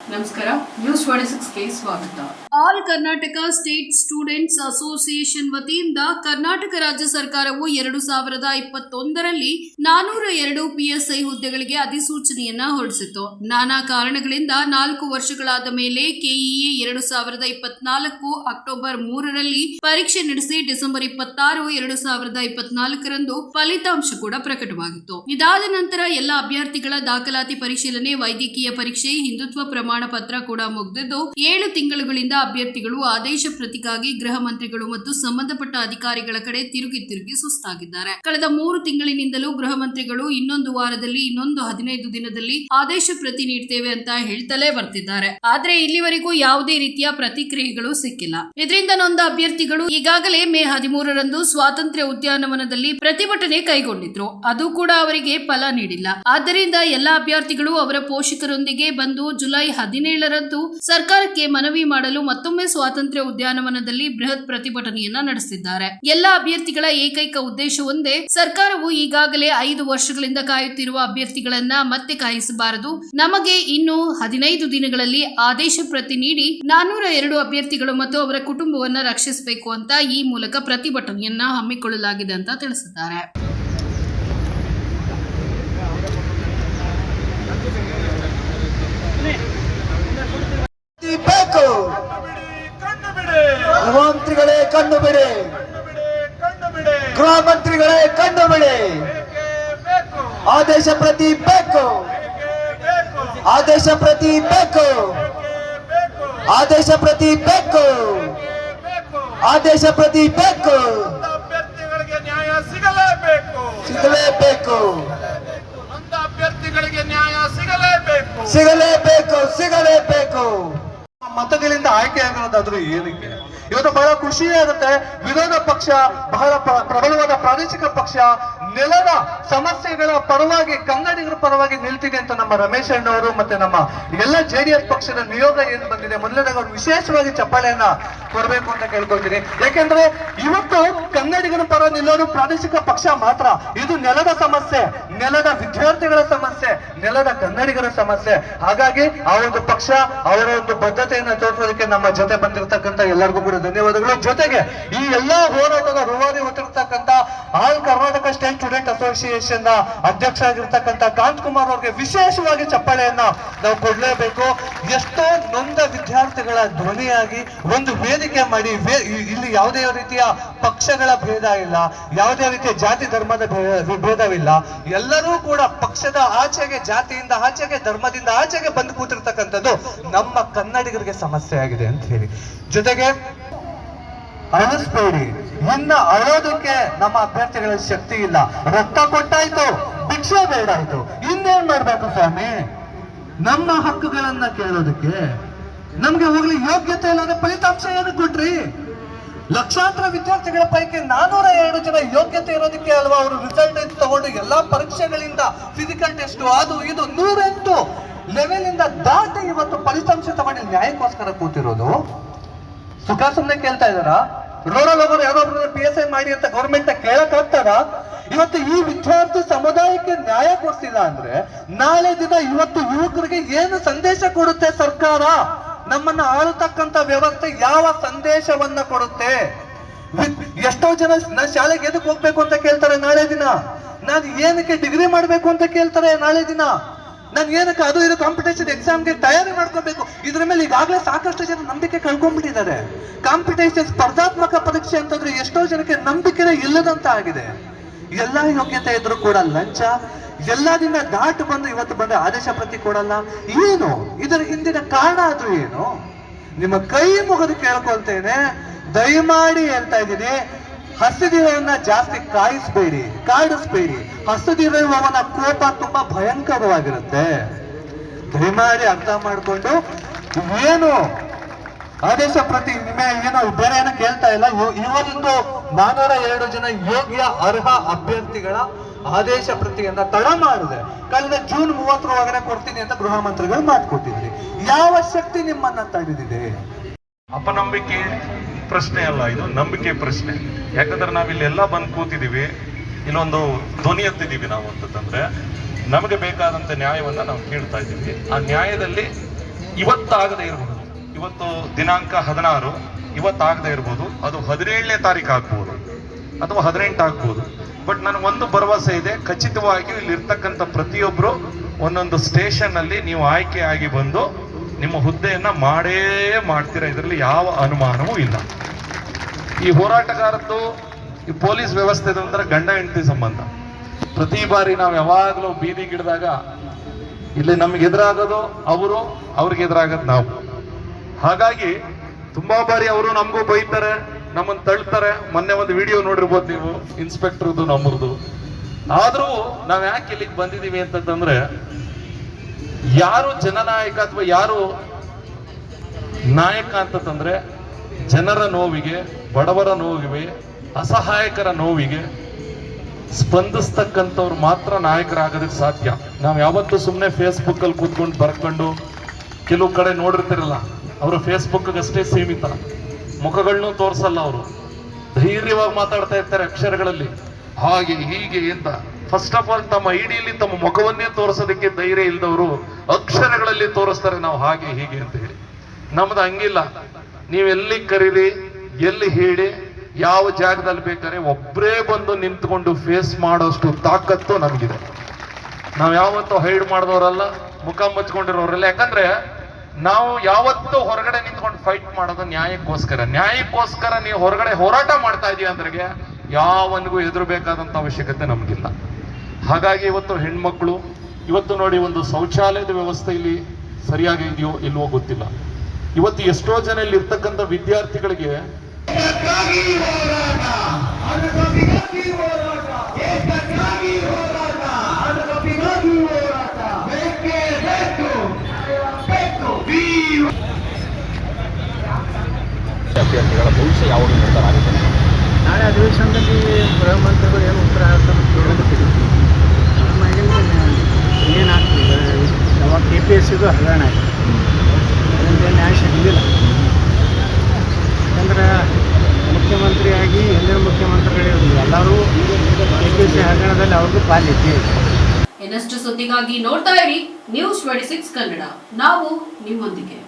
ನಮಸ್ಕಾರ ನ್ಯೂಸ್ ಸ್ವಾಗತ. All Karnataka state students association ವತಿಯಿಂದ ಕರ್ನಾಟಕ ರಾಜ್ಯ ಸರ್ಕಾರವು ಎರಡು ಸಾವಿರದ ಇಪ್ಪತ್ತೊಂದರಲ್ಲಿ ನಾನೂರ ಎರಡು ಪಿಎಸ್ಐ ಹುದ್ದೆಗಳಿಗೆ ಅಧಿಸೂಚನೆಯನ್ನ ಹೊರಡಿಸಿತು ನಾನಾ ಕಾರಣಗಳಿಂದ ನಾಲ್ಕು ವರ್ಷಗಳಾದ ಮೇಲೆ ಕೆಇಎ ಎರಡು ಸಾವಿರದ ಇಪ್ಪತ್ನಾಲ್ಕು ಅಕ್ಟೋಬರ್ ಮೂರರಲ್ಲಿ ಪರೀಕ್ಷೆ ನಡೆಸಿ ಡಿಸೆಂಬರ್ ಇಪ್ಪತ್ತಾರು ಎರಡು ಸಾವಿರದ ಇಪ್ಪತ್ನಾಲ್ಕರಂದು ಫಲಿತಾಂಶ ಕೂಡ ಪ್ರಕಟವಾಗಿತ್ತು. ಇದಾದ ನಂತರ ಎಲ್ಲ ಅಭ್ಯರ್ಥಿಗಳ ದಾಖಲಾತಿ ಪರಿಶೀಲನೆ, ವೈದ್ಯಕೀಯ ಪರೀಕ್ಷೆ, ಹಿಂದುತ್ವ ಪ್ರಮಾಣ ಪತ್ರ ಕೂಡ ಮುಗಿದಿದ್ದು, ಏಳು ತಿಂಗಳುಗಳಿಂದ ಅಭ್ಯರ್ಥಿಗಳು ಆದೇಶ ಪ್ರತಿಗಾಗಿ ಗೃಹ ಮಂತ್ರಿಗಳು ಮತ್ತು ಸಂಬಂಧಪಟ್ಟ ಅಧಿಕಾರಿಗಳ ಕಡೆ ತಿರುಗಿ ತಿರುಗಿ ಸುಸ್ತಾಗಿದ್ದಾರೆ. ಕಳೆದ ಮೂರು ತಿಂಗಳಿನಿಂದಲೂ ಗೃಹ ಮಂತ್ರಿಗಳು ಇನ್ನೊಂದು ವಾರದಲ್ಲಿ, ಇನ್ನೊಂದು ಹದಿನೈದು ದಿನದಲ್ಲಿ ಆದೇಶ ಪ್ರತಿ ನೀಡ್ತೇವೆ ಅಂತ ಹೇಳ್ತಲೇ ಬರ್ತಿದ್ದಾರೆ. ಆದ್ರೆ ಇಲ್ಲಿವರೆಗೂ ಯಾವುದೇ ರೀತಿಯ ಪ್ರತಿಕ್ರಿಯೆಗಳು ಸಿಕ್ಕಿಲ್ಲ. ಇದರಿಂದ ನೊಂದ ಅಭ್ಯರ್ಥಿಗಳು ಈಗಾಗಲೇ ಮೇ ಹದಿಮೂರರಂದು ಸ್ವಾತಂತ್ರ್ಯ ಉದ್ಯಾನವನದಲ್ಲಿ ಪ್ರತಿಭಟನೆ ಕೈಗೊಂಡಿದ್ರು. ಅದು ಕೂಡ ಅವರಿಗೆ ಫಲ ನೀಡಿಲ್ಲ. ಆದ್ದರಿಂದ ಎಲ್ಲಾ ಅಭ್ಯರ್ಥಿಗಳು ಅವರ ಪೋಷಕರೊಂದಿಗೆ ಬಂದು ಜುಲೈ ಹದಿನೇಳರಂದು ಸರ್ಕಾರಕ್ಕೆ ಮನವಿ ಮಾಡಲು ಮತ್ತೊಮ್ಮೆ ಸ್ವಾತಂತ್ರ್ಯ ಉದ್ಯಾನವನದಲ್ಲಿ ಬೃಹತ್ ಪ್ರತಿಭಟನೆಯನ್ನ ನಡೆಸಿದ್ದಾರೆ. ಎಲ್ಲ ಅಭ್ಯರ್ಥಿಗಳ ಏಕೈಕ ಉದ್ದೇಶ ಒಂದೇ, ಸರ್ಕಾರವು ಈಗಾಗಲೇ ಐದು ವರ್ಷಗಳಿಂದ ಕಾಯುತ್ತಿರುವ ಅಭ್ಯರ್ಥಿಗಳನ್ನ ಮತ್ತೆ ಕಾಯಿಸಬಾರದು. ನಮಗೆ ಇನ್ನು ಹದಿನೈದು ದಿನಗಳಲ್ಲಿ ಆದೇಶ ಪ್ರತಿ ನೀಡಿ ನಾನೂರ ಎರಡು ಅಭ್ಯರ್ಥಿಗಳು ಮತ್ತು ಅವರ ಕುಟುಂಬವನ್ನ ರಕ್ಷಿಸಬೇಕು ಅಂತ ಈ ಮೂಲಕ ಪ್ರತಿಭಟನೆಯನ್ನ ಹಮ್ಮಿಕೊಳ್ಳಲಾಗಿದೆ ಅಂತ ತಿಳಿಸಿದ್ದಾರೆ ಬೇಕು ಕಣ್ಣು ಬಿಡಿ ಗೃಹ ಕಣ್ಣು ಬಿಡಿ ಗೃಹ ಮಂತ್ರಿಗಳೇ ಕಣ್ಣು ಬಿಡಿ ಆದೇಶ ಪ್ರತಿ ಬೇಕು. ಆದೇಶ ಪ್ರತಿ ಬೇಕು. ಆದೇಶ ಪ್ರತಿ ಬೇಕು. ಆದೇಶ ಪ್ರತಿ ಬೇಕು. ಅಭ್ಯರ್ಥಿಗಳಿಗೆ ನ್ಯಾಯ ಸಿಗಲೇಬೇಕು ಸಿಗಲೇಬೇಕು ಅಭ್ಯರ್ಥಿಗಳಿಗೆ ನ್ಯಾಯ ಸಿಗಲೇಬೇಕು ಸಿಗಲೇಬೇಕು ಮತಗಳಿಂದ ಅನ್ನೋದಾದ್ರೂ ಏನಕ್ಕೆ? ಇವತ್ತು ಬಹಳ ಖುಷಿ ಆಗುತ್ತೆ. ವಿರೋಧ ಪಕ್ಷ, ಬಹಳ ಪ್ರಬಲವಾದ ಪ್ರಾದೇಶಿಕ ಪಕ್ಷ, ನೆಲದ ಸಮಸ್ಯೆಗಳ ಪರವಾಗಿ ಕನ್ನಡಿಗರ ಪರವಾಗಿ ನಿಲ್ತಿದೆ ಅಂತ ನಮ್ಮ ರಮೇಶ್ ಅಣ್ಣವರು ಮತ್ತೆ ನಮ್ಮ ಎಲ್ಲ ಜೆ ಡಿ ಎಸ್ ಪಕ್ಷದ ನಿಯೋಗ ಏನು ಬಂದಿದೆ, ಮೊದಲನೇದಾಗ ಅವರು ವಿಶೇಷವಾಗಿ ಚಪ್ಪಾಳೆಯನ್ನ ಕೊಡಬೇಕು ಅಂತ ಕೇಳ್ಕೊಳ್ತೀನಿ. ಯಾಕೆಂದ್ರೆ ಇವತ್ತು ಕನ್ನಡಿಗರ ಪರ ನಿಲ್ಲೋದು ಪ್ರಾದೇಶಿಕ ಪಕ್ಷ ಮಾತ್ರ. ಇದು ನೆಲದ ಸಮಸ್ಯೆ, ನೆಲದ ವಿದ್ಯಾರ್ಥಿಗಳ ಸಮಸ್ಯೆ, ನೆಲದ ಕನ್ನಡಿಗರ ಸಮಸ್ಯೆ. ಹಾಗಾಗಿ ಆ ಒಂದು ಪಕ್ಷ ಅವರ ಒಂದು ಬದ್ಧತೆಯನ್ನ ತೋರಿಸೋದಕ್ಕೆ ನಮ್ಮ ಜೊತೆ ಬಂದಿರತಕ್ಕಂತ ಎಲ್ಲರಿಗೂ ಕೂಡ ಧನ್ಯವಾದಗಳು. ಜೊತೆಗೆ ಈ ಎಲ್ಲಾ ಹೋರಾಟದ ರೂವಾರಿ ಹೊತ್ತಿರ್ತಕ್ಕಂತ ಆಲ್ ಕರ್ನಾಟಕ ಸ್ಟೇಟ್ ಸ್ಟೂಡೆಂಟ್ ಅಸೋಸಿಯೇಷನ್ನ ಅಧ್ಯಕ್ಷ ಆಗಿರ್ತಕ್ಕಂಥ ಕಾಂತ್ ಕುಮಾರ್ ಅವ್ರಿಗೆ ವಿಶೇಷವಾಗಿ ಚಪ್ಪಾಳೆಯನ್ನ ನಾವು ಕೊಡಲೇಬೇಕು. ಎಷ್ಟೋ ನೊಂದ ವಿದ್ಯಾರ್ಥಿಗಳ ಧ್ವನಿಯಾಗಿ ಒಂದು ವೇದಿಕೆ ಮಾಡಿ ಇಲ್ಲಿ ಯಾವುದೇ ರೀತಿಯ ಪಕ್ಷಗಳ ಭೇದ ಇಲ್ಲ, ಯಾವುದೇ ರೀತಿಯ ಜಾತಿ ಧರ್ಮದ ಭೇದವಿಲ್ಲ. ಎಲ್ಲರೂ ಕೂಡ ಪಕ್ಷದ ಆಚೆಗೆ, ಜಾತಿಯಿಂದ ಆಚೆಗೆ, ಧರ್ಮದಿಂದ ಆಚೆಗೆ ಬಂದು ಕೂತಿರ್ತಕ್ಕಂಥದ್ದು ನಮ್ಮ ಕನ್ನಡಿಗರಿಗೆ ಸಮಸ್ಯೆ ಆಗಿದೆ ಅಂತ ಹೇಳಿ. ಜೊತೆಗೆ ಅಳಿಸ್ಬೇಡಿ ಇನ್ನ ಅಳೋದಕ್ಕೆ ನಮ್ಮ ಅಭ್ಯರ್ಥಿಗಳ ಶಕ್ತಿ ಇಲ್ಲ. ರಕ್ತ ಕೊಟ್ಟಾಯ್ತು, ಭಿಕ್ಷೆ ಬೇಡಾಯ್ತು. ಇನ್ನೇನ್ ಮಾಡ್ಬೇಕು ಸ್ವಾಮಿ? ನಮ್ಮ ಹಕ್ಕುಗಳನ್ನ ಕೇಳೋದಕ್ಕೆ ನಮ್ಗೆ ಹೋಗ್ಲಿ ಯೋಗ್ಯತೆ ಇಲ್ಲದ ಫಲಿತಾಂಶ ಏನು ಕೊಟ್ರಿ? ಲಕ್ಷಾಂತರ ವಿದ್ಯಾರ್ಥಿಗಳ ಪೈಕಿ ನಾನೂರ ಎರಡು ಜನ ಯೋಗ್ಯತೆ ಇರೋದಕ್ಕೆ ಅಲ್ವಾ ಅವರು ರಿಸಲ್ಟ್ ತಗೊಂಡು ಎಲ್ಲಾ ಪರೀಕ್ಷೆಗಳಿಂದ ಫಿಸಿಕಲ್ ಟೆಸ್ಟ್ ಅದು ಇದು ನೂರೆಂಟು ಲೆವೆಲ್ ಇಂದ ದಾಟಿ ಇವತ್ತು ಫಲಿತಾಂಶ ತಗೊಂಡು ನ್ಯಾಯಕ್ಕೋಸ್ಕರ ಕೂತಿರೋದು. ಸುಖ ಸುಮ್ಮನೆ ಕೇಳ್ತಾ ಇದಾರ ರೂರಲ್ ಹೋಗೋರು ಯಾರೊಬ್ರು ಪಿ ಎಸ್ ಐ ಮಾಡಿ ಅಂತ ಗೌರ್ಮೆಂಟ್ ಕೇಳಕ್ ಇವತ್ತು ಈ ವಿದ್ಯಾರ್ಥಿ ಸಮುದಾಯಕ್ಕೆ ನ್ಯಾಯ ಕೊಡ್ತಿಲ್ಲ ಅಂದ್ರೆ ನಾಳೆ ದಿನ ಇವತ್ತು ಯುವಕರಿಗೆ ಏನು ಸಂದೇಶ ಕೊಡುತ್ತೆ ಸರ್ಕಾರ? ನಮ್ಮನ್ನ ಆಳತಕ್ಕಂತ ವ್ಯವಸ್ಥೆ ಯಾವ ಸಂದೇಶವನ್ನ ಕೊಡುತ್ತೆ? ಎಷ್ಟೋ ಜನ ಶಾಲೆಗೆ ಎದಕ್ಕೆ ಹೋಗ್ಬೇಕು ಅಂತ ಕೇಳ್ತಾರೆ ನಾಳೆ ದಿನ? ನಾನು ಏನಕ್ಕೆ ಡಿಗ್ರಿ ಮಾಡ್ಬೇಕು ಅಂತ ಕೇಳ್ತಾರೆ ನಾಳೆ ದಿನ? ನಾನು ಏನಕ್ಕೆ ಅದು ಇದು ಕಾಂಪಿಟೇಷನ್ ಎಕ್ಸಾಮ್ಗೆ ತಯಾರಿ ಮಾಡ್ಕೋಬೇಕು? ಇದ್ರ ಮೇಲೆ ಈಗಾಗಲೇ ಸಾಕಷ್ಟು ಜನ ನಂಬಿಕೆ ಕಳ್ಕೊಂಡ್ಬಿಟ್ಟಿದ್ದಾರೆ. ಕಾಂಪಿಟೇಷನ್ ಸ್ಪರ್ಧಾತ್ಮಕ ಪರೀಕ್ಷೆ ಅಂತಂದ್ರೆ ಎಷ್ಟೋ ಜನಕ್ಕೆ ನಂಬಿಕೆನೇ ಇಲ್ಲದಂತ ಆಗಿದೆ ಎಲ್ಲಾ ಯೋಗ್ಯತೆ ಇದ್ರು ಕೂಡ ಲಂಚ ಎಲ್ಲದಿಂದ ದಾಟು ಬಂದು ಇವತ್ತು ಬಂದ ಆದೇಶ ಪ್ರತಿ ಕೊಡಲ್ಲ. ಏನು? ಇದರ ಹಿಂದಿನ ಕಾರಣ ಆದರೂ ಏನು? ನಿಮ್ಮ ಕೈ ಮುಗಿದು ಕೇಳ್ಕೊಳ್ತೇನೆ. ದಯಮಾಡಿ ಹೇಳ್ತಾ ಇದ್ದೀನಿ. ಹಸಿದಿರೋವನ್ನ ಜಾಸ್ತಿ ಕಾಯಿಸ್ಬೇಡಿ, ಕಾಡಿಸ್ಬೇಡಿ. ಹಸಿದಿರುವವನ ಕೋಪ ತುಂಬಾ ಭಯಂಕರವಾಗಿರುತ್ತೆ. ದಯಮಾಡಿ ಅರ್ಥ ಮಾಡಿಕೊಂಡು. ಏನು? ಆದೇಶ ಪ್ರತಿ ನಿಮ್ಮ ಏನೋ? ಬೇರೆ ಏನೋ ಕೇಳ್ತಾ ಇಲ್ಲ. ಇವತ್ತು ನಾನೂರ ಎರಡು ಜನ ಯೋಗ್ಯ, ಅರ್ಹ ಅಭ್ಯರ್ಥಿಗಳ ಆದೇಶ ಪ್ರತಿಯನ್ನ ತಡ ಮಾಡಿದೆ. ಕಳೆದ ಜೂನ್ ಮೂವತ್ತರ ಒಳಗಡೆ ಕೊಡ್ತೀನಿ ಅಂತ ಗೃಹ ಮಂತ್ರಿಗಳು ಮಾಡಿಕೊಟ್ಟಿದ್ರಿ ಯಾವ ಶಕ್ತಿ ನಿಮ್ಮನ್ನ ತಡೆದಿದೆ? ಅಪನಂಬಿಕೆ ಪ್ರಶ್ನೆ ಅಲ್ಲ, ಇದು ನಂಬಿಕೆ ಪ್ರಶ್ನೆ. ಯಾಕಂದ್ರೆ ನಾವಿಲ್ಲೆಲ್ಲ ಬಂದು ಕೂತಿದೀವಿ ಇಲ್ಲೊಂದು ಧ್ವನಿ ಎತ್ತಿದೀವಿ ನಾವು ಅಂತಂದ್ರೆ, ನಮಗೆ ಬೇಕಾದಂತ ನ್ಯಾಯವನ್ನ ನಾವು ಕೇಳ್ತಾ ಇದ್ದೀವಿ. ಆ ನ್ಯಾಯದಲ್ಲಿ ಇವತ್ತಾಗದೇ ಇರಬಹುದು ಇವತ್ತು ದಿನಾಂಕ ಹದಿನಾರು, ಇವತ್ತಾಗದೇ ಇರ್ಬೋದು. ಅದು ಹದಿನೇಳನೇ ತಾರೀಕು ಆಗ್ಬೋದು. ಅಥವಾ ಹದಿನೆಂಟು ಆಗ್ಬೋದು. ಬಟ್ ನನಗೊಂದು ಭರವಸೆ ಇದೆ. ಖಚಿತವಾಗಿಯೂ ಇಲ್ಲಿ ಇರ್ತಕ್ಕಂಥ ಪ್ರತಿಯೊಬ್ಬರು ಒಂದೊಂದು ಸ್ಟೇಷನ್ ಅಲ್ಲಿ ನೀವು ಆಯ್ಕೆ ಆಗಿ ಬಂದು ನಿಮ್ಮ ಹುದ್ದೆಯನ್ನು ಮಾಡೇ ಮಾಡ್ತೀರಾ? ಇದರಲ್ಲಿ ಯಾವ ಅನುಮಾನವೂ ಇಲ್ಲ. ಈ ಹೋರಾಟಗಾರದ್ದು, ಈ ಪೊಲೀಸ್ ವ್ಯವಸ್ಥೆ ಅಂದ್ರೆ ಗಂಡ ಹೆಂಡತಿ ಸಂಬಂಧ. ಪ್ರತಿ ಬಾರಿ ನಾವು ಯಾವಾಗಲೂ ಬೀದಿಗಿಡಿದಾಗ ಇಲ್ಲಿ ನಮ್ಗೆ ಎದುರಾಗೋದು ಅವರು, ಅವ್ರಿಗೆ ಎದುರಾಗೋದು ನಾವು. ಹಾಗಾಗಿ ತುಂಬಾ ಬಾರಿ ಅವರು ನಮಗೂ ಬೈತಾರೆ. ನಮ್ಮನ್ನ ತಳ್ತಾರೆ. ಮೊನ್ನೆ ಒಂದು ವಿಡಿಯೋ ನೋಡಿರ್ಬೋದು ನೀವು ಇನ್ಸ್ಪೆಕ್ಟರ್ದು ನಮ್ಮದು. ಆದರೂ ನಾವು ಯಾಕೆ ಇಲ್ಲಿಗೆ ಬಂದಿದೀವಿ ಅಂತಂದ್ರೆ ಯಾರು ಜನನಾಯಕ ಅಥವಾ ಯಾರು ನಾಯಕ ಅಂತಂದ್ರೆ ಜನರ ನೋವಿಗೆ, ಬಡವರ ನೋವಿಗೆ, ಅಸಹಾಯಕರ ನೋವಿಗೆ ಸ್ಪಂದಿಸ್ತಕ್ಕಂಥವ್ರು ಮಾತ್ರ ನಾಯಕರಾಗೋದಕ್ಕೆ ಸಾಧ್ಯ. ನಾವು ಯಾವತ್ತೂ ಸುಮ್ಮನೆ ಫೇಸ್ಬುಕ್ ಅಲ್ಲಿ ಕೂತ್ಕೊಂಡು ಬರ್ಕೊಂಡು, ಕೆಲವು ಕಡೆ ನೋಡಿರ್ತಿರಲ್ಲ, ಅವರು ಫೇಸ್ಬುಕ್ ಅಷ್ಟೇ ಸೀಮಿತ. ಮುಖಗಳನ್ನೂ ತೋರಿಸಲ್ಲ ಅವರು. ಧೈರ್ಯವಾಗಿ ಮಾತಾಡ್ತಾ ಇರ್ತಾರೆ ಅಕ್ಷರಗಳಲ್ಲಿ. ಹಾಗೆ ಹೀಗೆ ಅಂತ ಫಸ್ಟ್ ಆಫ್ ಆಲ್ ತಮ್ಮ ಐಡಿಯಲ್ಲಿ ತಮ್ಮ ಮುಖವನ್ನೇ ತೋರಿಸೋದಕ್ಕೆ ಧೈರ್ಯ ಇಲ್ದವರು ಅಕ್ಷರಗಳಲ್ಲಿ ತೋರಿಸ್ತಾರೆ. ನಾವು ಹಾಗೆ ಹೀಗೆ ಅಂತ ಹೇಳಿ. ನಮ್ದು ಹಂಗಿಲ್ಲ. ನೀವೆಲ್ಲಿ ಕರೀರಿ, ಎಲ್ಲಿ ಹೇಳಿ, ಯಾವ ಜಾಗದಲ್ಲಿ ಬೇಕಾದ್ರೆ ಒಬ್ಬರೇ ಬಂದು ನಿಂತ್ಕೊಂಡು ಫೇಸ್ ಮಾಡೋಷ್ಟು ತಾಕತ್ತು ನಮಗಿದೆ. ನಾವು ಯಾವತ್ತೂ ಹೈಡ್ ಮಾಡಿದವರಲ್ಲ, ಮುಖ ಮುಚ್ಕೊಂಡಿರೋರಲ್ಲ. ಯಾಕಂದ್ರೆ ನಾವು ಯಾವತ್ತೂ ಹೊರಗಡೆ ನಿಂತ್ಕೊಂಡು ಫೈಟ್ ಮಾಡೋದು ನ್ಯಾಯಕ್ಕೋಸ್ಕರ. ನ್ಯಾಯಕ್ಕೋಸ್ಕರ ನೀವು ಹೊರಗಡೆ ಹೋರಾಟ ಮಾಡ್ತಾ ಇದೀಯ ಅಂದ್ರೆ ಯಾವನಿಗೂ ಎದುರಬೇಕಾದಂತ ಅವಶ್ಯಕತೆ ನಮಗಿಲ್ಲ. ಹಾಗಾಗಿ ಇವತ್ತು ಹೆಣ್ಮಕ್ಳು, ಇವತ್ತು ನೋಡಿ ಒಂದು ಶೌಚಾಲಯದ ವ್ಯವಸ್ಥೆ ಇಲ್ಲಿ ಸರಿಯಾಗಿ ಇದೆಯೋ ಇಲ್ವೋ ಗೊತ್ತಿಲ್ಲ. ಇವತ್ತು ಎಷ್ಟೋ ಜನ ಇಲ್ಲಿ ಇರ್ತಕ್ಕಂಥ ವಿದ್ಯಾರ್ಥಿಗಳಿಗೆ ಅಭ್ಯರ್ಥಿಗಳ ಭವಿಷ್ಯ ಯಾವಾಗ ನಿರ್ಧಾರ ಆಗುತ್ತೆ? ನಾಳೆ ಅಧಿವೇಶನದಲ್ಲಿ ಗೃಹ ಮಂತ್ರಿಗಳು ಏನು ಉತ್ತರ ಆಗ್ತಾರೆ ಕೇಳೋದಕ್ಕಿದೆ ನಮ್ಮ ಏನಾಗ್ತದೆ ಯಾವಾಗ ಕೆ ಪಿ ಎಸ್ ಸಿದು ಹಗರಣ ಆಯಿತು. ಅದರಿಂದ ನ್ಯಾಯ ಸಿಗಲಿಲ್ಲ ಯಾಕಂದ್ರೆ ಮುಖ್ಯಮಂತ್ರಿಯಾಗಿ ಹಿಂದಿನ ಮುಖ್ಯಮಂತ್ರಿಗಳು ಎಲ್ಲರೂ ಕೆ ಪಿ ಎಸ್ ಸಿ ಹಗರಣದಲ್ಲಿ ಅವ್ರಿಗೂ ಪಾಲಿದೆ ಇನ್ನಷ್ಟು ಸುದ್ದಿಗಾಗಿ ನೋಡ್ತಾ ಇರಿ ನ್ಯೂಸ್ ಟ್ವೆಂಟಿ ಸಿಕ್ಸ್ ಕನ್ನಡ. ನಾವು ನಿಮ್ಮೊಂದಿಗೆ.